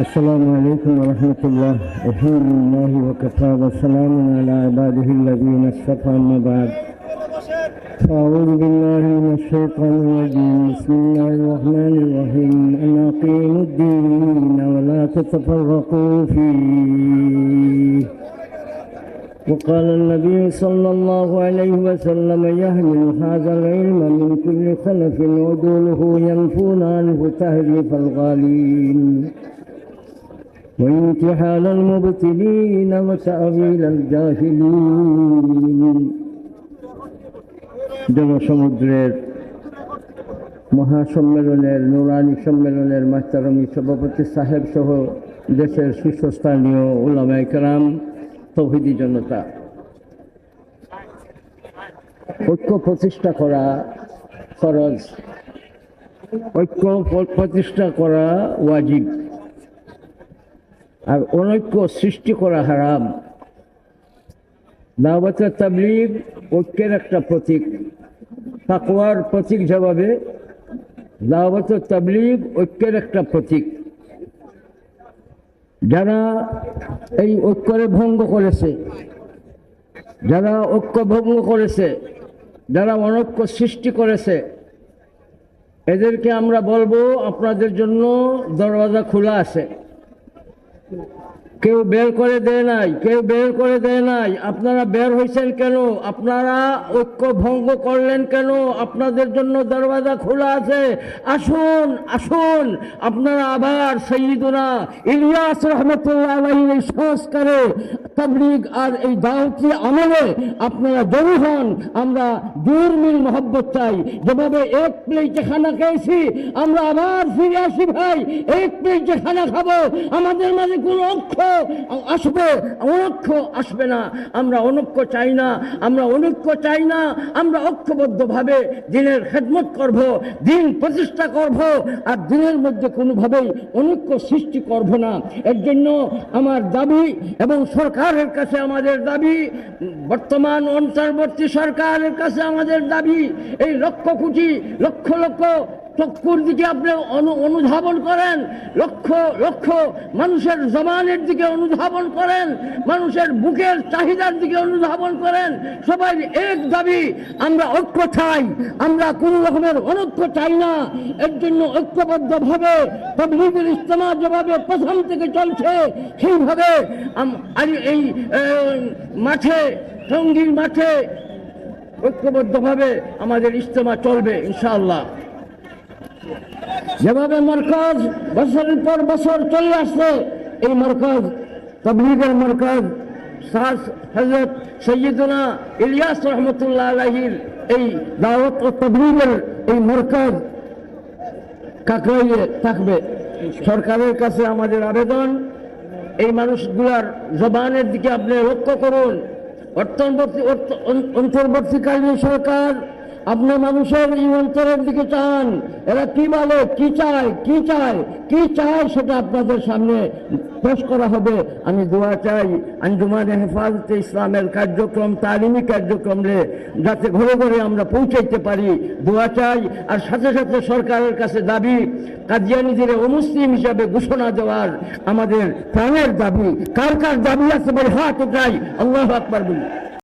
السلام عليكم ورحمة الله. الحمد لله وكفى وسلام على عباده الذين اصطفى أما بعد. فأعوذ بالله من الشيطان الرجيم. بسم الله الرحمن الرحيم. أن أقيموا الدين ولا تتفرقوا فيه. وقال النبي صلى الله عليه وسلم يحمل هذا العلم من كل خلف عدوله ينفون عنه تهريف الغالين. وامتحان المبتلين وتأويل الجاهلين জনসমুদ্রের মহাসম্মেলনের নুরানি সম্মেলনের মাস্টারমি সভাপতি সাহেব সহ দেশের শীর্ষস্থানীয় উলামায় কালাম তৌহিদি জনতা ঐক্য প্রতিষ্ঠা করা ফরজ ঐক্য প্রতিষ্ঠা করা ওয়াজিব আর অনৈক্য সৃষ্টি করা হারাম। দাওয়াতের তাবলিগ ঐক্যের একটা প্রতীক। তাকওয়ার প্রতীক জবাবে দাওয়াতের তাবলিগ ঐক্যের একটা প্রতীক। যারা এই ঐক্যরে ভঙ্গ করেছে, যারা ঐক্য ভঙ্গ করেছে, যারা অনৈক্য সৃষ্টি করেছে, এদেরকে আমরা বলব আপনাদের জন্য দরওয়াজা খোলা আছে। 嗯。কেউ বের করে দেয় নাই, কেউ বের করে দেয় নাই। আপনারা বের হয়েছেন কেন? আপনারা ঐক্য ভঙ্গ করলেন কেন? আপনাদের জন্য দরওয়াজা খোলা আছে। আসুন আসুন। আপনারা আবার সৈয়দুনা ইলিয়াস রহমতুল্লাহ এই সংস্কারে তাবলিগ আর এই দাওয়াতি আমলে আপনারা জড়ো হন। আমরা দূর মিল মহব্বত চাই। যেভাবে এক প্লেটে খানা খেয়েছি, আমরা আবার ফিরে আসি ভাই। এক প্লেটে খানা খাব। আমাদের মাঝে কোনো অক্ষ আসবে, অনক্ষ আসবে না। আমরা অনক্ষ চাই না, আমরা অনৈক্য চাই না, আমরা ঐক্যবদ্ধভাবে দিনের খেদমত করব, দিন প্রতিষ্ঠা করব, আর দিনের মধ্যে কোনোভাবেই অনৈক্য সৃষ্টি করব না। এর জন্য আমার দাবি এবং সরকারের কাছে আমাদের দাবি, বর্তমান অন্তর্বর্তী সরকারের কাছে আমাদের দাবি, এই লক্ষ কোটি, লক্ষ লক্ষ চক্ষুর দিকে আপনি অনু- অনুধাবন করেন, লক্ষ লক্ষ মানুষের জমানের দিকে অনুধাবন করেন, মানুষের বুকের চাহিদার দিকে অনুধাবন করেন, সবাই এক দাবি, আমরা ঐক্য চাই, আমরা কোনো রকমের অনৈক্য চাই না, এর জন্য ঐক্যবদ্ধভাবে তবলিগের ইস্তেমা যেভাবে প্রথম থেকে চলছে, সেইভাবে এই মাঠে সঙ্গীর মাঠে ঐক্যবদ্ধভাবে আমাদের ইস্তেমা চলবে, ইনশাআল্লাহ। যেভাবে মরকজ বছরের পর বছর চলে আসছে, এই মরকজ, তবলিগের মরকজ হজরত সৈয়দুনা ইলিয়াস রহমতুল্লাহ আলহির এই দাওয়াত ও তবলিগের এই মরকজ কাকরাইয়ে থাকবে। সরকারের কাছে আমাদের আবেদন, এই মানুষগুলার জবানের দিকে আপনি লক্ষ্য করুন। অন্তর্বর্তীকালীন সরকার আপনার মানুষের এই অন্তরের দিকে চান। এরা কি বলে কি চায়? কি চায়? কি চায় সেটা আপনাদের সামনে পেশ করা হবে। আমি দোয়া চাই আঞ্জুমানে হেফাজতে ইসলামের কার্যক্রম, তালিমি কার্যক্রমে যাতে ঘরে ঘরে আমরা পৌঁছাইতে পারি। দোয়া চাই। আর সাথে সাথে সরকারের কাছে দাবি, কাদিয়ানিদের অমুসলিম হিসাবে ঘোষণা দেওয়ার আমাদের প্রাণের দাবি। কার কার দাবি আছে বলে হাত উঠাই? আল্লাহ আকবার বলি।